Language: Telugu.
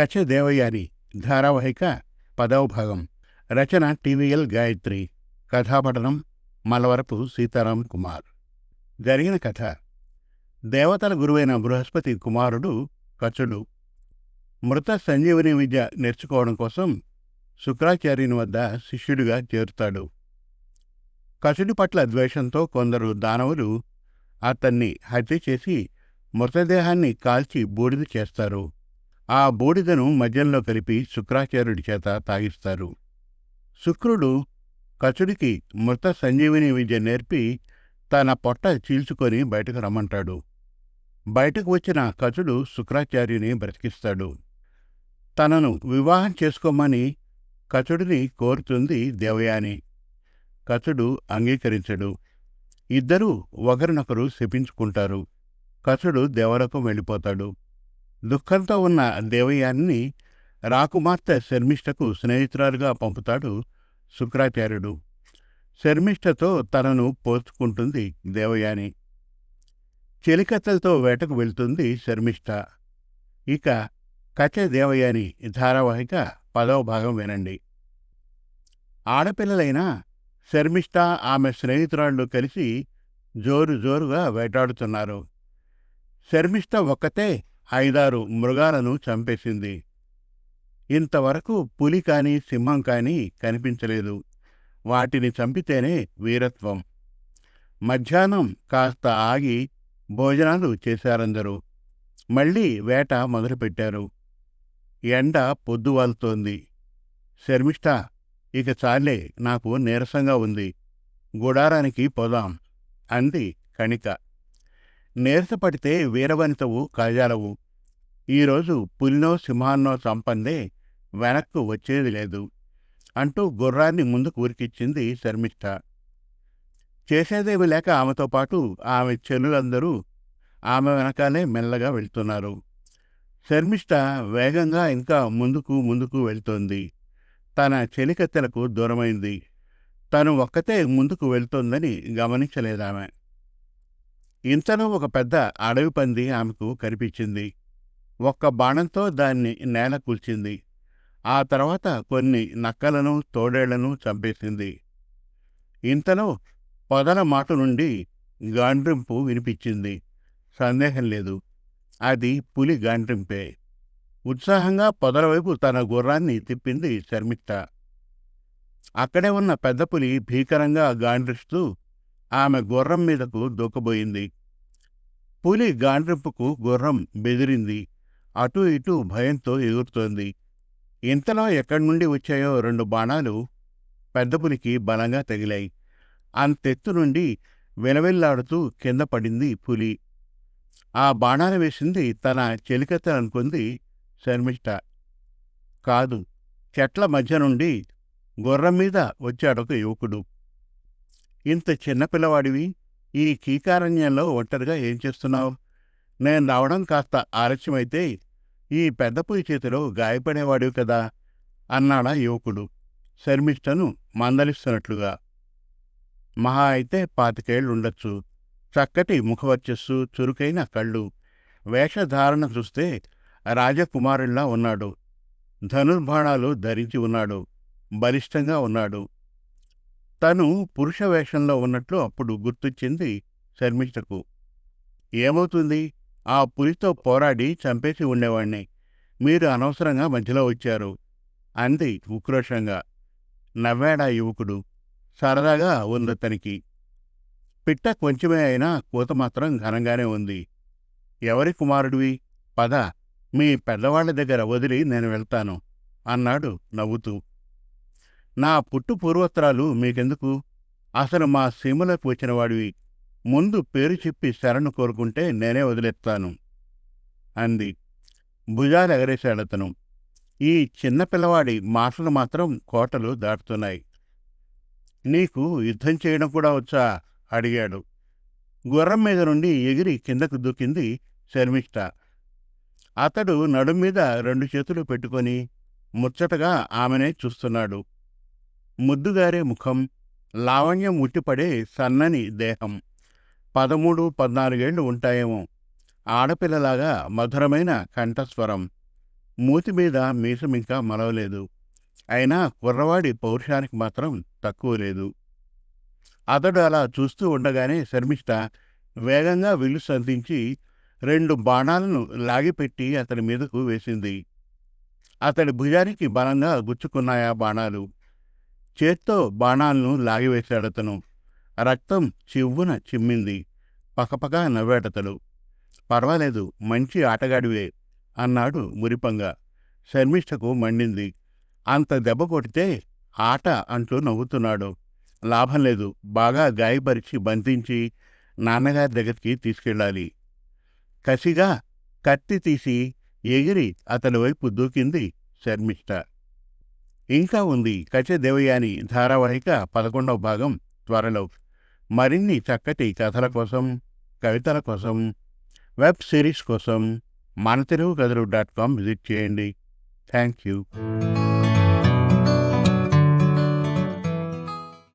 కచ ధారావాహిక పదవ భాగం రచన టీవీఎల్ గాయత్రి కథాపఠనం మలవరపు సీతారాం కుమార్. జరిగిన కథ దేవతల గురువైన బృహస్పతి కుమారుడు కచుడు. మృత సంజీవని విద్య నేర్చుకోవడం కోసం శుక్రాచార్యుని వద్ద శిష్యుడిగా చేరుతాడు. కచుడి పట్ల ద్వేషంతో కొందరు దానవులు అతన్ని హత్య చేసి మృతదేహాన్ని కాల్చి బూడిద చేస్తారు. ఆ బూడిదను మద్యంలో కలిపి శుక్రాచార్యుడి చేత తాగిస్తారు. శుక్రుడు కచుడికి మృత సంజీవిని విద్య నేర్పి తన పొట్ట చీల్చుకొని బయటకు రమ్మంటాడు. బయటకు వచ్చిన కచుడు శుక్రాచార్యుని బ్రతికిస్తాడు. తనను వివాహం చేసుకోమని కచుడిని కోరుతుంది దేవయాని. కచుడు అంగీకరించడు. ఇద్దరూ ఒకరినొకరు శపించుకుంటారు. కచుడు దేవలకు వెళ్ళిపోతాడు. దుఃఖంతో ఉన్న దేవయాన్ని రాకుమార్తె శర్మిష్టకు స్నేహితురాలుగా పంపుతాడు శుక్రాచార్యుడు. శర్మిష్టతో తనను పోల్చుకుంటుంది దేవయాని. చెలికత్తలతో వేటకు వెళ్తుంది శర్మిష్ట ఇక కచె దేవయాని ధారావాహిక పదవ భాగం వినండి. ఆడపిల్లలైన శర్మిష్ట ఆమె స్నేహితురాళ్ళు కలిసి జోరు జోరుగా వేటాడుతున్నారు. శర్మిష్ట ఒక్కతే ఐదారు మృగాలను చంపేసింది. ఇంతవరకు పులి కానీ సింహం కాని కనిపించలేదు. వాటిని చంపితేనే వీరత్వం. మధ్యాహ్నం కాస్త ఆగి భోజనాలు చేశారందరూ. మళ్ళీ వేట మొదలుపెట్టారు. ఎండ పొద్దువాలుతోంది. శర్మిష్ట ఇక చాలే నాకు నీరసంగా ఉంది. గుడారానికి పోదాం అంది కణిక. నీరసపడితే వీరవనితవు కలజాలవు ఈరోజు పులినో సింహాన్నో చంపందే వెనక్కు వచ్చేది లేదు అంటూ గుర్రాన్ని ముందుకు ఉరికిచ్చింది శర్మిష్ట చేసేదేమి లేక ఆమెతో పాటు ఆమె చెల్లులందరూ ఆమె వెనకాలే మెల్లగా వెళ్తున్నారు. శర్మిష్ట వేగంగా ఇంకా ముందుకు ముందుకు వెళ్తోంది. తన చెలికత్తెలకు దూరమైంది. తను ఒక్కతే ముందుకు వెళ్తోందని గమనించలేదామె. ఇంతలో ఒక పెద్ద అడవి పంది ఆమెకు కనిపించింది. ఒక్క బాణంతో దాన్ని నేల కూల్చింది. ఆ తర్వాత కొన్ని నక్కలను తోడేళ్ళను చంపేసింది. ఇంతలో పొదల మాట నుండి గాండ్రింపు వినిపించింది. సందేహం లేదు. అది పులి గాండ్రింపే. ఉత్సాహంగా పొదల వైపు తన గుర్రాన్ని తిప్పింది శర్మిష్ట. అక్కడే ఉన్న పెద్ద పులి భీకరంగా గాండ్రిస్తూ ఆమె గుర్రం మీదకు దూకబోయింది. పులి గాండ్రింపుకు గుర్రం బెదిరింది. అటూ ఇటూ భయంతో ఎగురుతోంది. ఇంతలో ఎక్కడి నుండి వచ్చాయో రెండు బాణాలు పెద్ద పులికి బలంగా తగిలాయి. అంతెత్తు నుండి వెనవెల్లాడుతూ కింద పడింది పులి. ఆ బాణాలు వేసింది తన చెలికత్తెలనుకుంది శర్మిష్ట. కాదు చెట్ల మధ్య నుండి గుర్రం మీద వచ్చాడొక యువకుడు. ఇంత చిన్న పిల్లవాడివి? ఈ కీకారణ్యంలో ఒంటరిగా ఏం చేస్తున్నావు? నేను రావడం కాస్త ఆలస్యమైతే ఈ పెద్ద పులి చేతిలో గాయపడేవాడివి కదా అన్నాడా యువకుడు. శర్మిష్టను మందలిస్తున్నట్లుగా. మహా అయితే పాతికేళ్ళుండొచ్చు చక్కటి ముఖవర్చస్సు చురుకైన కళ్ళు. వేషధారణ చూస్తే రాజకుమారుల్లా ఉన్నాడు. ధనుర్బాణాలు ధరించి ఉన్నాడు. బలిష్టంగా ఉన్నాడు. తను పురుష వేషంలో ఉన్నట్లు అప్పుడు గుర్తొచ్చింది శర్మిష్ఠకు ఏమవుతుంది? ఆ పులితో పోరాడి చంపేసి ఉండేవాణ్ణి. మీరు అనవసరంగా మధ్యలో వచ్చారు అంది ఉక్రోషంగా. నవ్వాడా యువకుడు? సరదాగా ఉందతనికి పిట్ట కొంచెమే అయినా కూత మాత్రం ఘనంగానే ఉంది. ఎవరి కుమారుడివి? పద మీ పెద్దవాళ్ళ దగ్గర వదిలి నేను వెళ్తాను అన్నాడు నవ్వుతూ. నా పుట్టు పూర్వత్రాలు మీకెందుకు? అసలు మా సీమలకు వచ్చినవాడివి ముందు పేరు చెప్పి శరణు కోరుకుంటే నేనే వదిలేస్తాను. అంది. భుజాలు ఎగరేశాడతను ఈ చిన్న పిల్లవాడి మాటలు మాత్రం కోటలు దాటుతున్నాయి. నీకు యుద్ధం చేయడం కూడా వచ్చా? అడిగాడు. గుర్రం మీద నుండి ఎగిరి కిందకు దూకింది శర్మిష్ట. అతడు నడుం మీద రెండు చేతులు పెట్టుకొని ముచ్చటగా ఆమెనే చూస్తున్నాడు. ముద్దుగారే ముఖం లావణ్యం ఉట్టిపడే సన్నని దేహం. పదమూడు పద్నాలుగేళ్ళు ఉంటాయేమో. ఆడపిల్లలాగా మధురమైన కంఠస్వరం. మూతి మీద మీసం ఇంకా మలవలేదు. అయినా కుర్రవాడి పౌరుషానికి మాత్రం తక్కువ లేదు. అతడు అలా చూస్తూ ఉండగానే శర్మిష్ట వేగంగా విల్లు సంధించి రెండు బాణాలను లాగిపెట్టి అతని మీదకు వేసింది. అతడి భుజానికి బలంగా గుచ్చుకున్నాయా బాణాలు. చేత్తో బాణాలను లాగివేశాడతను రక్తం చివ్వున చిమ్మింది. పకపక నవ్వాడతడు. పర్వాలేదు మంచి ఆటగాడివే అన్నాడు మురిపంగా. శర్మిష్టకు మండింది. అంత దెబ్బ కొడితే ఆట అంటూ నవ్వుతున్నాడు. లాభం లేదు బాగా గాయపరిచి బంధించి నాన్నగారి దగ్గరికి తీసుకెళ్ళాలి. కసిగా కత్తి తీసి ఎగిరి అతని వైపు దూకింది శర్మిష్ట. ఇంకా ఉంది. కచె దేవయాని ధారావాహిక పదకొండవ భాగం త్వరలో. మరిన్ని చక్కటి కథల కోసం కవితల కోసం వెబ్ సిరీస్ కోసం Mana Telugu Kathalu dot com visit చేయండి. Thank you